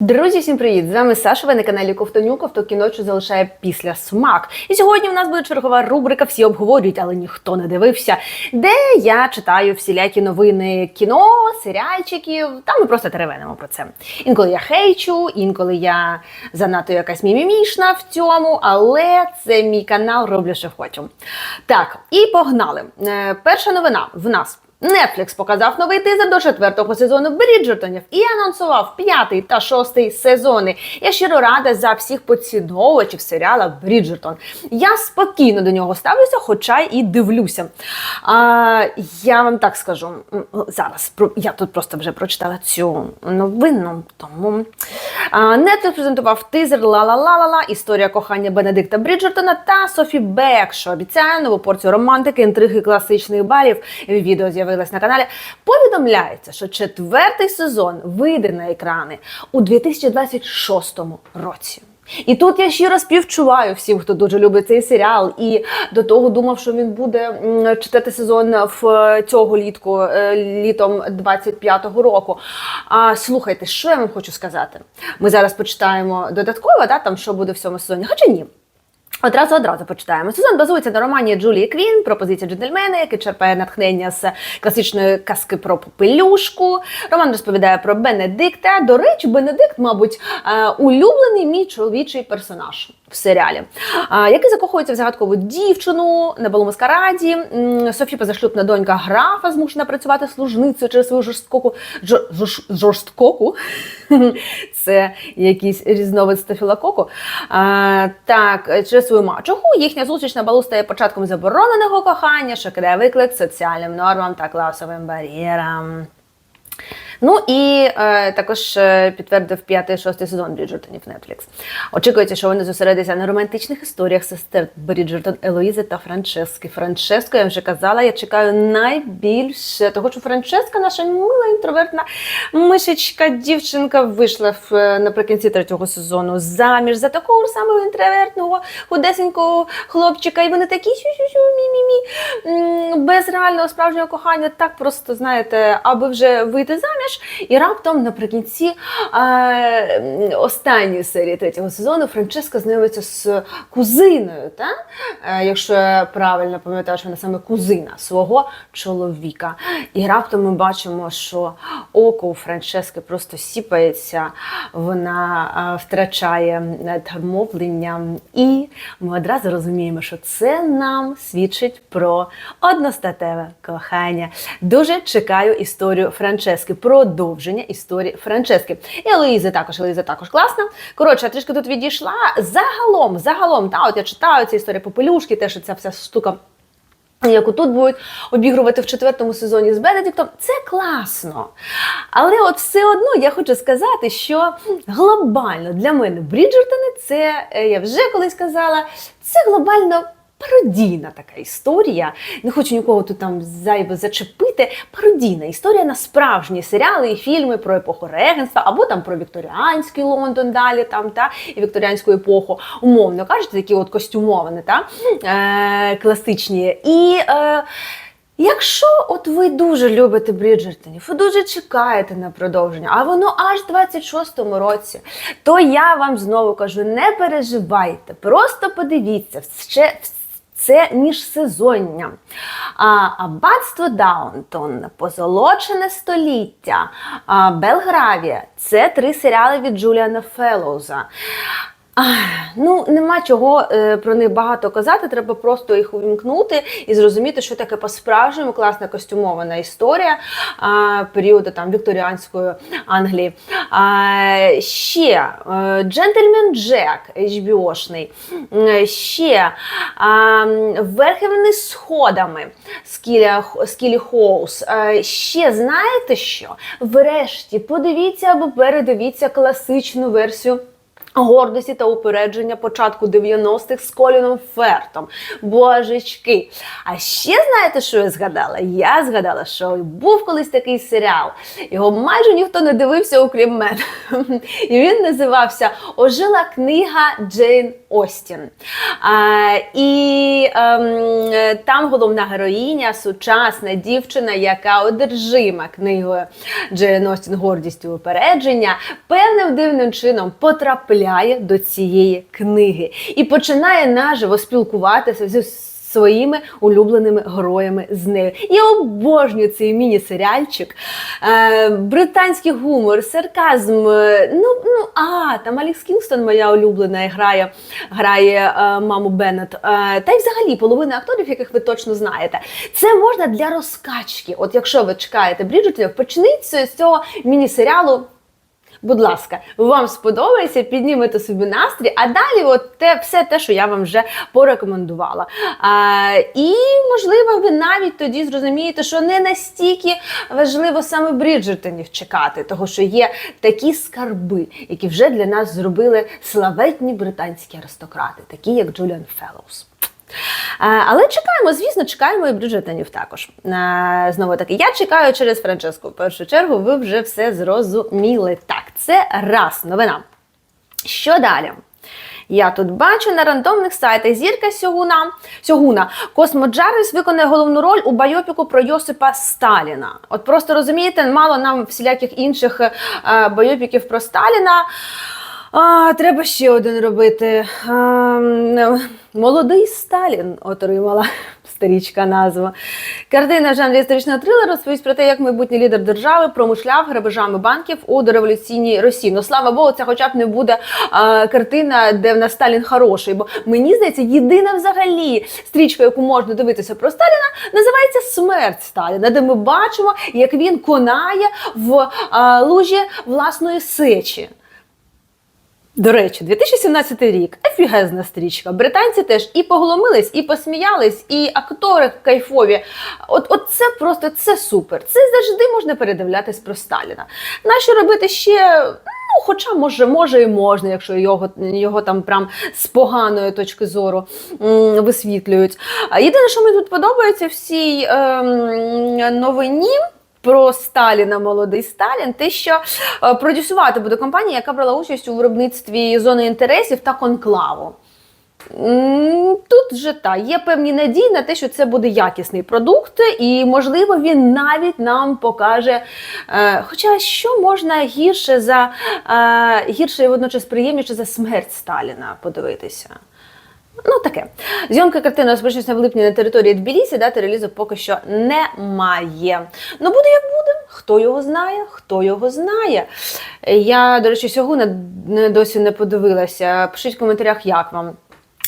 Друзі, всім привіт! З вами Саша, ви на каналі Ковтонюк, Ковтокіно, що залишає після смак. І сьогодні у нас буде чергова рубрика Всі обговорюють, але ніхто не дивився, де я читаю всілякі новини кіно, серіальчиків, та ми просто теревенимо про це. Інколи я хейчу, інколи я занадто якась мімімішна в цьому, але це мій канал, роблю, що хочу. Так, і погнали. Е, Перша новина в нас. Netflix показав новий тизер до четвертого сезону Бріджертонів і анонсував п'ятий та шостий сезони. Я щиро рада за всіх поціновувачів серіала Бріджертон. Я спокійно до нього ставлюся, хоча і дивлюся. А, я вам так скажу зараз. Я тут просто вже прочитала цю новину, тому а, Netflix презентував тизер «Ла-ла-ла-ла-ла. Історія кохання Бенедикта Бріджертона та Софі Бек, що обіцяє нову порцію романтики, інтриги класичних балів. Відео з'явилось на каналі. Повідомляється, що четвертий сезон вийде на екрани у 2026 році. І тут я щиро співчуваю всім, хто дуже любить цей серіал, і до того думав, що він буде четвертий сезон в е, цього літку, е, літом 25-го року. А слухайте, що я вам хочу сказати? Ми зараз почитаємо додатково, да, там що буде в цьому сезоні. Хоча ні. Одразу одразу почитаємо. Сезон базується на романі Джулії Квін Пропозиція джентльмена, який черпає натхнення з класичної казки про попелюшку. Роман розповідає про Бенедикта. До речі, Бенедикт, мабуть, е, улюблений мій чоловічий персонаж в серіалі, який закохується в загадкову дівчину на балу маскараді. Софі позашлюбна донька графа змушена працювати служницею через свою жорстоку жор- жорж- жорсткоку. Це якийсь різновид стафілококу. А, так, через свою мачуху їхня зустріч на балу стає початком забороненого кохання, що кидає виклик соціальним нормам та класовим бар'єрам. Ну і е, також е, підтвердив п'ятий шостий сезон Бріджертонів Netflix. Очікується, що вони зосередяться на романтичних історіях сестер Бріджертон, Елоїзи та Франчески. Франческо, я вже казала, я чекаю найбільше, того що Франческа, наша мила інтровертна мишечка, дівчинка, вийшла в, е, наприкінці третього сезону заміж за такого самого інтровертного, худесенького хлопчика. І вони такі мі-мі-мі, без реального справжнього кохання, так просто знаєте, аби вже вийти заміж. І раптом наприкінці е, останньої серії третього сезону Франческа знайомиться з кузиною, та? Е, якщо я правильно пам'ятаю, що вона саме кузина свого чоловіка. І раптом ми бачимо, що око у Франчески просто сіпається, вона е, втрачає над мовленням, і ми одразу розуміємо, що це нам свідчить про одностатеве кохання. Дуже чекаю історію Франчески, продовження історії Франчески. І Елоїза також, Елоїза також класна. Коротше, я трішки тут відійшла. Загалом, загалом, та, от я читаю ці історії попелюшки, те, що ця вся штука. Яку тут будуть обігрувати в четвертому сезоні з Бенедиктом, це класно. Але от все одно я хочу сказати, що глобально для мене Бріджертони це, е, я вже колись казала, це глобально пародійна така історія. Не хочу нікого тут там зайве зачепити. Пародійна історія на справжні серіали і фільми про епоху регенства, або там про вікторіанський Лондон далі там та і вікторіанську епоху, умовно кажучи, такі от костюмовані, та е, класичні. І е, Якщо от ви дуже любите Бріджертонів, ви дуже чекаєте на продовження, а воно аж в 26-му році, то я вам знову кажу: не переживайте, просто подивіться ще це міжсезоння. А, Аббатство Даунтон, Позолочене століття, а, Белгравія це три серіали від Джуліана Феллоуза. Ну, нема чого е, про них багато казати, треба просто їх увімкнути і зрозуміти, що таке по-справжньому класна костюмована історія а, періоду там вікторіанської Англії. А, ще е, Джентльмен Джек HBO-шний. Ще а, Верховні сходами Скілі, Скілі Хоус. А, ще знаєте що? Врешті подивіться або передивіться класичну версію. Гордості та упередження початку 90-х з Коліном Фертом. Божечки. А ще знаєте, що я згадала? Я згадала, що був колись такий серіал. Його майже ніхто не дивився, окрім мене. І він називався Ожила книга Джейн Остін. А, і ем, там головна героїня, сучасна дівчина, яка одержима книгою Джейн Остін Гордість і упередження, певним дивним чином потрапляє до цієї книги і починає наживо спілкуватися зі своїми улюбленими героями з нею. Я обожнюю цей міні-серіальчик. Е, британський гумор, сарказм. е, Ну, ну, а, там Алікс Кінгстон, моя улюблена, грає, грає е, маму Беннет. Е, та й взагалі половина акторів, яких ви точно знаєте. Це можна для розкачки. От якщо ви чекаєте Бріджертів, почніть з цього міні-серіалу. Будь ласка, вам сподобається, піднімете собі настрій, а далі от те, все те, що я вам вже порекомендувала. А, і, можливо, ви навіть тоді зрозумієте, що не настільки важливо саме Бріджертонів чекати, того що є такі скарби, які вже для нас зробили славетні британські аристократи, такі як Джуліан Феллоус. Е, Але чекаємо, звісно, чекаємо і Бриджетонів також. Е, Знову таки, я чекаю через Франческу. В першу чергу, ви вже все зрозуміли. Так, це раз новина. Що далі? Я тут бачу на рандомних сайтах зірка Сьогуна. Сьогуна. Космо Джарвіс виконає головну роль у байопіку про Йосипа Сталіна. От просто розумієте, мало нам всіляких інших е, байопіків про Сталіна. А, треба ще один робити. А, Молодий Сталін отримала старічка назва. Картина в жанрі історичного трилера розповість про те, як майбутній лідер держави промишляв грабежами банків у дореволюційній Росії. Ну слава Богу, це хоча б не буде а, картина, де в нас Сталін хороший. Бо мені здається, єдина взагалі стрічка, яку можна дивитися про Сталіна, називається Смерть Сталіна, де ми бачимо, як він конає в а, лужі власної сечі. До речі, 2017 рік ефігезна стрічка. Британці теж і погломились, і посміялись, і актори кайфові. От, от це просто це супер. Це завжди можна передивлятись про Сталіна. Нащо робити ще? Ну, хоча може, може і можна, якщо його, його там прям з поганої точки зору висвітлюють. Єдине, що мені тут подобається в цій ем, новині. Про Сталіна, молодий Сталін, те, що е, продюсувати буде компанія, яка брала участь у виробництві зони інтересів та конклаву. Тут вже та є певні надії на те, що це буде якісний продукт, і можливо він навіть нам покаже. Е, хоча що можна гірше за е, гірше і водночас приємніше за смерть Сталіна подивитися. Ну, таке. Зйомка картини розпочнеться в липні на території Тбілісі, дати релізу поки що немає. Ну, буде як буде. Хто його знає, хто його знає. Я, до речі, сьогодні досі не подивилася. Пишіть в коментарях, як вам.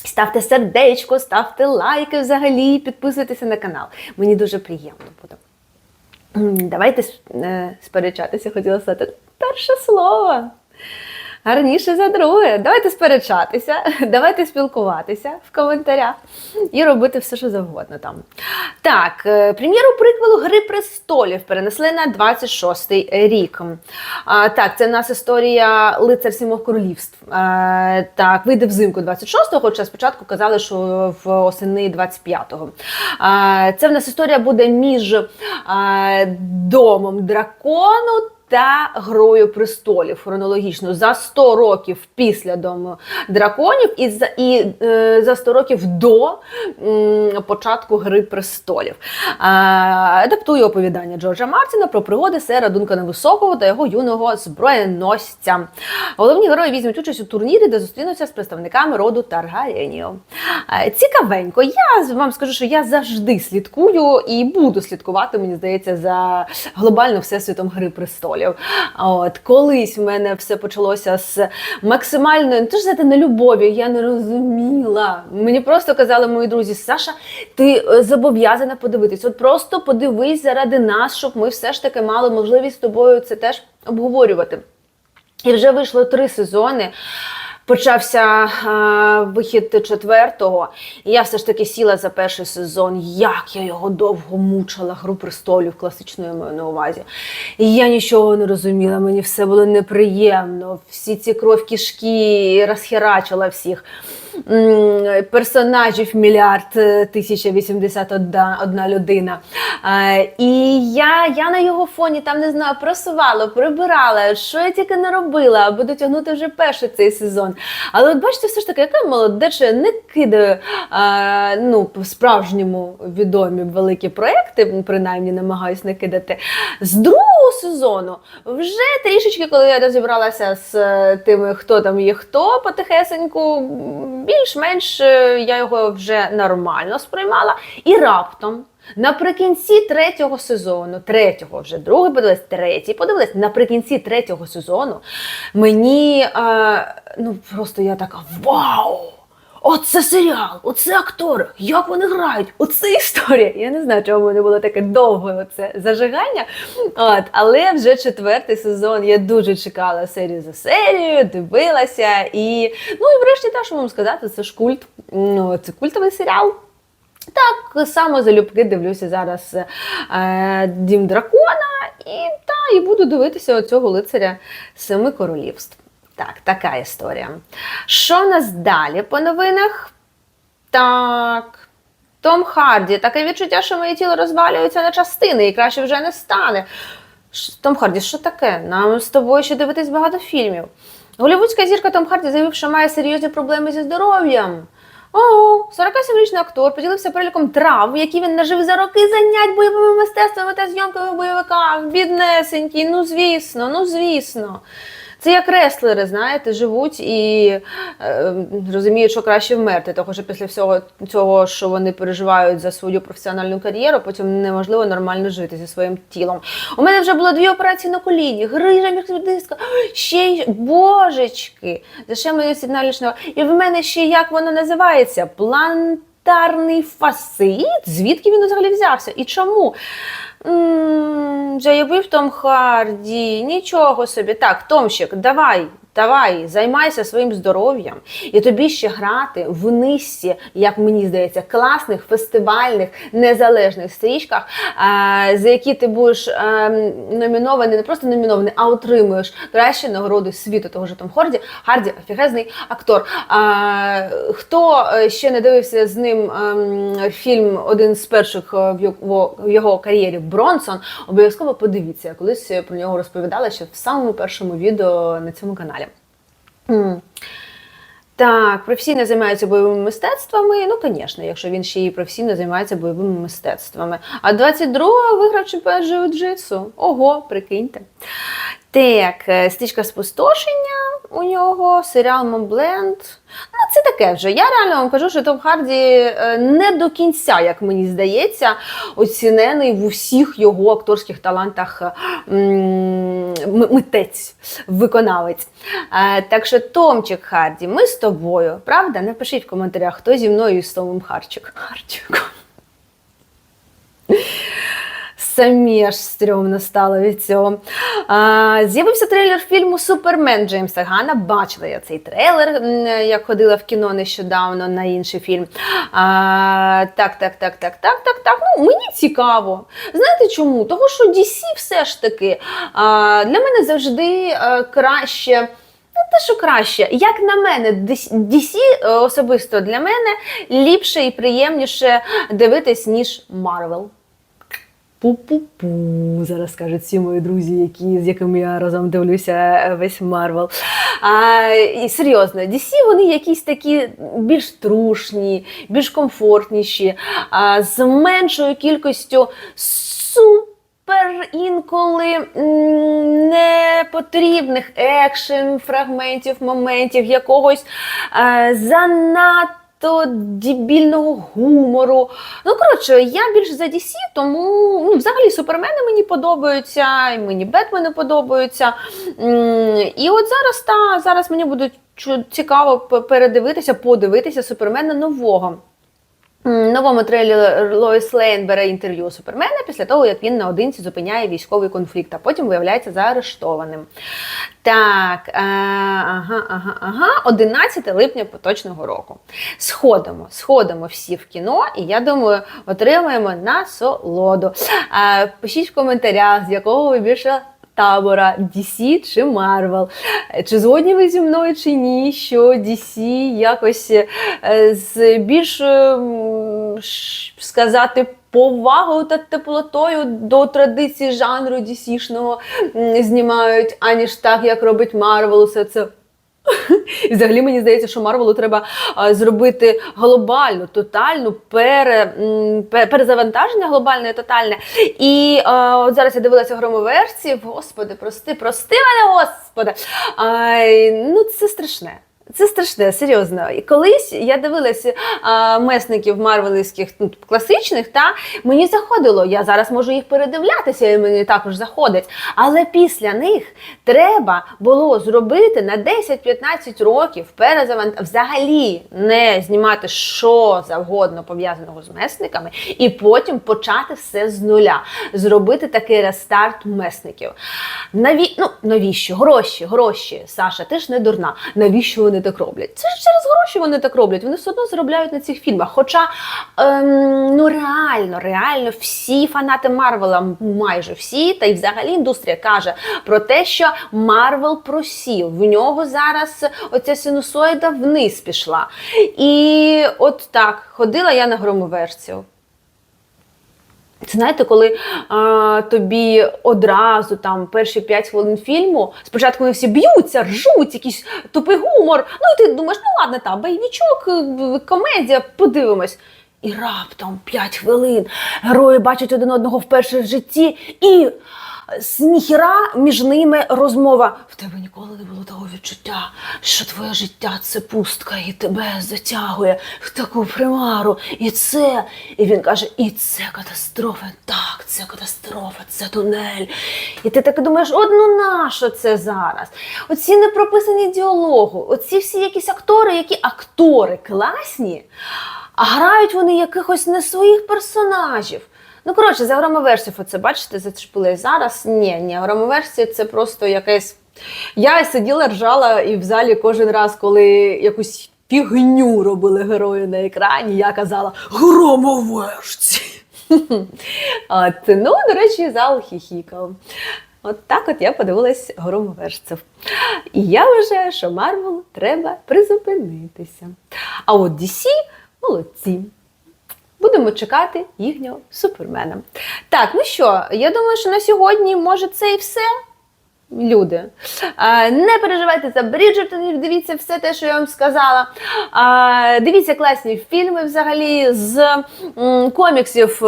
Ставте сердечко, ставте лайки взагалі, підписуйтеся на канал. Мені дуже приємно буде. Давайте е, сперечатися, хотіла сказати. Перше слово. Гарніше за друге. Давайте сперечатися, давайте спілкуватися в коментарях і робити все, що завгодно там. Так, е, прем'єру приквелу Гри престолів перенесли на 26-й рік. А, так, це в нас історія лицар сімох королівств. А, так, вийде взимку 26-го, хоча спочатку казали, що в осени 25-го. А, це в нас історія буде між а, домом дракону та Грою престолів хронологічно за 100 років після дому драконів і за і е, за 100 років до м, початку Гри престолів. А, адаптує оповідання Джорджа Мартіна про пригоди сера Дункана Високого та його юного зброєносця. Головні герої візьмуть участь у турнірі, де зустрінуться з представниками роду Таргарєнів. Е, Цікавенько. Я вам скажу, що я завжди слідкую і буду слідкувати, мені здається, за глобально всесвітом Гри престолів. От колись в мене все почалося з максимальної, не то ж знаєте, нелюбові, я не розуміла. Мені просто казали мої друзі, Саша, ти е, зобов'язана подивитись. От просто подивись заради нас, щоб ми все ж таки мали можливість з тобою це теж обговорювати. І вже вийшло три сезони. Почався е, вихід четвертого, і я все ж таки сіла за перший сезон. Як я його довго мучила, гру престолів класичної маю на увазі. І я нічого не розуміла, мені все було неприємно. Всі ці кров кішки розхерачила всіх. Персонажів мільярд е, тисяча вісімдесят одна, одна людина. Е, і я, я на його фоні там не знаю, просувала, прибирала, що я тільки не робила, аби дотягнути вже перший цей сезон. Але от бачите, все ж таки, яка молодеча не кидаю е, ну, по-справжньому відомі великі проекти, принаймні намагаюсь не кидати. З другого сезону вже трішечки, коли я розібралася з е, тими, хто там є хто потихесеньку, більш-менш е, я його вже нормально сприймала. І раптом. Наприкінці третього сезону, третього вже другий подивилась, третій подивилась. Наприкінці третього сезону мені е, ну просто я така вау! Оце серіал, оце актори, як вони грають, оце історія. Я не знаю, чому мене було таке довге оце зажигання. От, але вже четвертий сезон я дуже чекала серію за серією, дивилася. І ну і врешті те, що вам сказати, це ж культ. Ну, це культовий серіал. Так само залюбки дивлюся зараз е, Дім дракона і, та, і буду дивитися оцього лицаря Семи королівств. Так, така історія. Що в нас далі по новинах? Так. Том Харді, таке відчуття, що моє тіло розвалюється на частини і краще вже не стане. Том Харді, що таке? Нам з тобою ще дивитись багато фільмів. Голівудська зірка Том Харді заявив, що має серйозні проблеми зі здоров'ям. Ого, 47-річний актор поділився переліком трав, які він нажив за роки занять бойовими мистецтвами та зйомками в. Біднесенький, ну звісно, ну звісно. Це як реслери, знаєте, живуть і е, розуміють, що краще вмерти, тому що після всього цього, що вони переживають за свою професіональну кар'єру, потім неможливо нормально жити зі своїм тілом. У мене вже було дві операції на коліні, грижа міждиска, ще й божечки, зашемлення сигналічного. І в мене ще як воно називається? Плантарний фасит. Звідки він взагалі взявся? І чому? М, Заявив Том Харді, нічого собі. Так, Томщик, давай, давай, займайся своїм здоров'ям. І тобі ще грати в низці, як мені здається, класних фестивальних незалежних стрічках, за які ти будеш е, номінований, не просто номінований, а отримуєш кращі нагороди світу. Того ж Том Харді, Харді офігезний актор. Хто е, ще не дивився з ним ем, фільм, один з перших е, в його кар'єрі Бронсон, обов'язково подивіться. Я колись про нього розповідала ще в самому першому відео на цьому каналі. Так, професійно займається бойовими мистецтвами. Ну, звісно, якщо він ще і професійно займається бойовими мистецтвами. А 22-го виграв чемпіонат джиу-джитсу. Ого, прикиньте. Так, е, стічка спустошення у нього, серіал Момбленд. Ну, це таке вже. Я реально вам кажу, що Том Харді е, не до кінця, як мені здається, оцінений в усіх його акторських талантах е, митець, виконавець. Так що, Томчик Харді, ми з тобою, правда? Напишіть в коментарях, хто зі мною і з Томом Харчик. Харчиком. Самі аж стрьомно стало від цього. А, з'явився трейлер фільму Супермен Джеймса Гана. Бачила я цей трейлер, як ходила в кіно нещодавно на інший фільм. А, так, так, так, так, так, так, так. Ну, мені цікаво. Знаєте чому? Того, що DC все ж таки а, для мене завжди е, краще. Ну, те, що краще, як на мене, DC е, особисто для мене ліпше і приємніше дивитись, ніж Marvel. Пу-пу-пу, зараз кажуть всі мої друзі, які, з якими я разом дивлюся е, весь Марвел. А, і серйозно, DC вони якісь такі більш трушні, більш комфортніші, а, з меншою кількістю супер інколи непотрібних екшен, фрагментів, моментів, якогось е, занадто то дібільного гумору. Ну, коротше, я більш за DC, тому ну, взагалі супермени мені подобаються, і мені Бетмени подобаються. І от зараз та зараз мені буде цікаво передивитися, подивитися супермена нового. Новому трейлері Лоїс Лейн бере інтерв'ю у Супермена після того, як він наодинці зупиняє військовий конфлікт, а потім виявляється заарештованим. Так, е, ага, ага, ага, 11 липня поточного року. Сходимо, сходимо всі в кіно, і я думаю, отримаємо насолоду. Е, пишіть в коментарях, з якого ви більше табора DC чи. Е, Чи згодні ви зі мною чи ні, що DC якось е, з більш е, сказати. Повагою та теплотою до традицій жанру DC-шного знімають, аніж так, як робить Марвел, усе це і взагалі мені здається, що Марвелу треба зробити глобальну, тотальну пере, перезавантаження глобальне, тотальне. І а, от зараз я дивилася громоверсії. Господи, прости, прости мене, Господи. Ай, ну це страшне. Це страшне, серйозно. І колись я дивилася а, месників марвелівських ну, класичних, та мені заходило. Я зараз можу їх передивлятися, і мені також заходить. Але після них треба було зробити на 10-15 років перезавант... взагалі не знімати що завгодно пов'язаного з месниками, і потім почати все з нуля, зробити такий рестарт месників. Наві... Ну, навіщо? Гроші, гроші, Саша, ти ж не дурна. Навіщо вони так роблять? Це ж через гроші вони так роблять. Вони все одно заробляють на цих фільмах. Хоча ем, ну реально, реально всі фанати Марвела, майже всі, та й взагалі індустрія каже про те, що Марвел просів. В нього зараз оця синусоїда вниз пішла. І от так, ходила я на громоверсію. Це знаєте, коли а, тобі одразу там перші 5 хвилин фільму, спочатку вони всі б'ються, ржуть, якийсь тупий гумор. Ну і ти думаєш, ну ладно, там бойовичок, е, комедія, подивимось. І раптом 5 хвилин герої бачать один одного вперше в житті, і з ніхіра між ними розмова. В тебе ніколи не було того відчуття, що твоє життя це пустка, і тебе затягує в таку примару. І це. І він каже: і це катастрофа. Так, це катастрофа, це тунель. І ти так думаєш, от ну нащо це зараз? Оці непрописані діалоги, оці всі якісь актори, які актори класні, а грають вони якихось не своїх персонажів. Ну, коротше, за громоверсію це бачите, зачепили зараз. Ні, ні, громоверсія це просто якесь. Я сиділа, ржала і в залі кожен раз, коли якусь фігню робили герої на екрані, я казала громоверсці. От, ну, до речі, зал хіхікав. От так от я подивилась громоверців. І я вважаю, що Марвел треба призупинитися. А от DC молодці. Будемо чекати їхнього супермена. Так, ну що, я думаю, що на сьогодні може це і все. Люди, не переживайте за Бріджертонів, дивіться все те, що я вам сказала. Дивіться класні фільми взагалі з коміксів.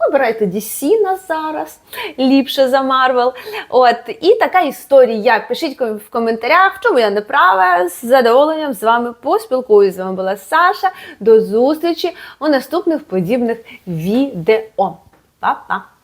Е, Вибирайте DC на зараз, ліпше за Марвел. От і така історія. Пишіть в коментарях, в чому я не права. З задоволенням з вами поспілкуюсь. З вами була Саша. До зустрічі у наступних подібних відео. Па-па!